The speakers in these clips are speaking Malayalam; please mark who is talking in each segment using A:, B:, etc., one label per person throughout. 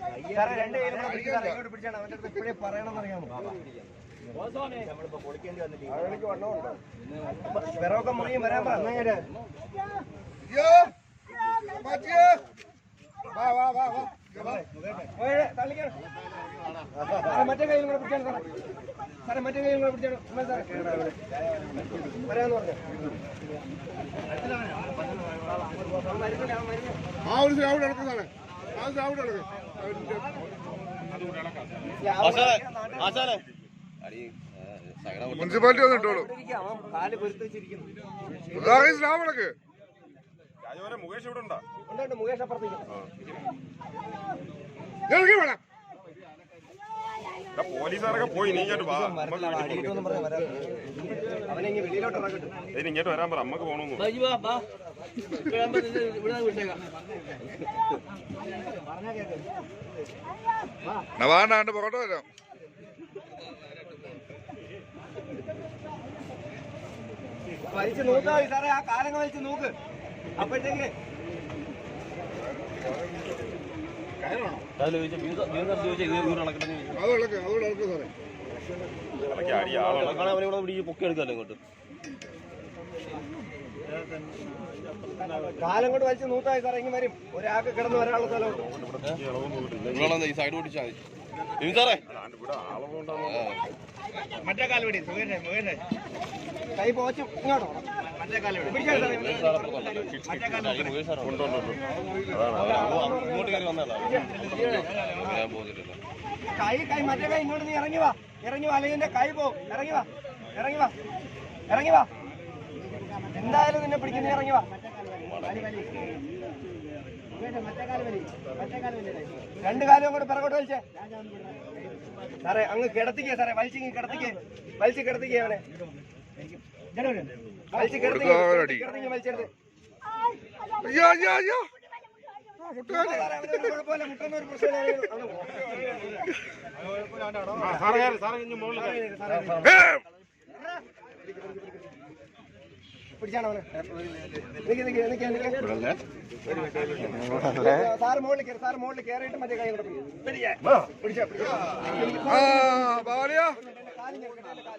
A: സാറേ രണ്ട് കയ്യിലും കൂടെ പിടിച്ച് സാറേ. ഇങ്ങോട്ട് പിടിച്ചാണ്. അവന്റെ അടുത്ത് ഇപ്പോഴേ പറയണമെന്ന് അറിയാമോ അവനെനിക്ക് വണ്ണമുണ്ട്. വിറവൊക്കെ മുറിയും വരാൻ പറ. ഓയെ, തള്ളിക്കണം. സാറേ, മറ്റേ കയ്യിലും കൂടെ പിടിച്ചാണ് സാറേ. സാറേ മറ്റേ കയ്യിലും കൂടെ പിടിച്ചാണ്. സാറേ. വരാന്ന് പറഞ്ഞു.
B: ആ ഒരു അവിടെ നടക്കും മുനിസിപ്പാലിറ്റി വന്നിട്ടോളൂ നടക്ക്
C: മുകേഷ് ഇവിടെ ഉണ്ടോ?
A: മുകേഷ് അപ്പുറത്തേക്ക്
B: ഇറങ്ങി വേണം
C: പോലീസുകാരൊക്കെ പോയി നീ ഇങ്ങോട്ട് വാ. വരാൻ പറ അമ്മയ്ക്ക് പോകണമെന്ന്
B: നവാണ്ടാണ്ട് പുറത്തോട്ട് വരാം?
A: വലിച്ചു നോക്കാ സാറേ ആ കാലങ്ങൾ വലിച്ചു നോക്ക്. അപ്പോഴത്തേക്ക്
B: എടുക്കല്ലേ ഇളക്ക്
A: കാലം കൊണ്ട് വലിച്ചു നൂത്തായി സാറേ ഇങ്ങനെ വരും. ഒരാൾക്ക് കിടന്ന് വരാനുള്ള സ്ഥലമുണ്ട്.
D: ഈ സൈഡ് ഓടിച്ചാൽ മതി. സാറേ.
C: ആളുകളുണ്ടാവും
A: കൈ പോച്ചും ഇങ്ങോട്ടോ മറ്റേ സാറേ
C: കൊണ്ടുവന്നു
D: ഇങ്ങോട്ട് കയറി വന്നതാ ഞാൻ
A: കൈ കൈ മറ്റേ കൈ ഇങ്ങോട്ട് നീ ഇറങ്ങി വാ. ഇറങ്ങി വാ അല്ലെങ്കിൽ കൈ പോ. ഇറങ്ങി വാ ഇറങ്ങി വാ ഇറങ്ങി വാ. എന്തായാലും നിന്നെ പിടിക്കും നീ ഇറങ്ങി വാ. രണ്ട് കാലും കൂടെ പിറകോട്ട് വലിച്ചേ. സാറേ അങ്ങ് കിടത്തിക്കേ സാറേ വലിച്ചി കിടത്തിക്കേ. വലിച്ച് കിടത്തിക്കേ അവനെ. വലിച്ച് കിടത്തിക്കേ വലിച്ചെടുത്ത്.
B: അയ്യോ അയ്യോ അയ്യോ.
A: സാറേ, കുഴപ്പമില്ല മുട്ടുന്ന ഒരു പ്രശ്നമില്ല
B: ഏ,
A: പിടിച്ചാണ് അവനെ? സാറ് മുകളിൽ കയറി സാറ് മുകളിൽ കയറിയിട്ട് മറ്റേ കൈ കൂടെ. പിടിച്ചോ, പിടിച്ചോ.
B: ആ ബാലിയ
A: കാൽ ഞെക്കട്ടെ,
B: എന്റെ കാൽ.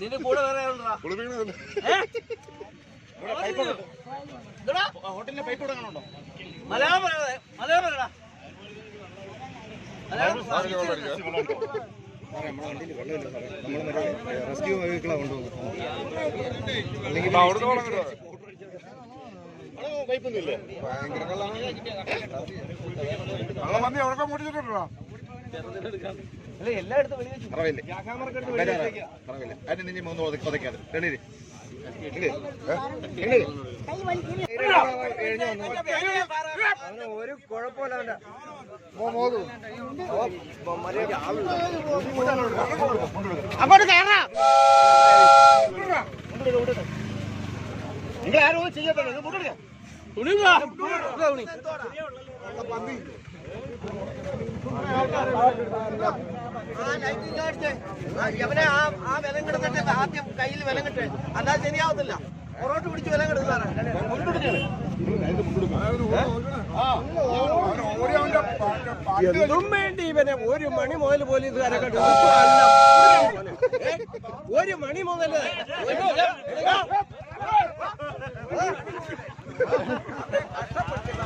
A: നിന്റെ കൂടെ വേറെ ആളുണ്ടാ?
B: കുളിപ്പിക്കണതല്ലേ
A: മലയാളം പറയാതെ മലയാളം പറയടാ. റെസ്ക്യൂ കൊണ്ടുപോകുന്നത്
B: അവിടെ മുടിച്ചിട്ടുണ്ടോ
A: വെളി വെച്ചു ജാക്കാമർക്ക് എടുത്ത് വെളി വെച്ചേക്കുക അവന് ഒരു കുഴപ്പമില്ല അവന്റെ ഓ, മര്യാദ അങ്ങോട്ട് കയറാം നിങ്ങൾ ആരും ചെയ്യത്തില്ല മുട്ടെടുക്ക. ഇവനെ ആ ആ വിലം കിടന്നിട്ട് ആദ്യം കയ്യിൽ വിലം കിട്ടേ. അല്ലാതെ ശരിയാവത്തില്ല. പുറോട്ട് പിടിച്ച് വിലം കിടക്കാറ് എന്തും വേണ്ടി ഇവനെ ഒരു മണി മുതൽ പോലീസുകാരെ കണ്ടു. ഒരു മണി മുതൽ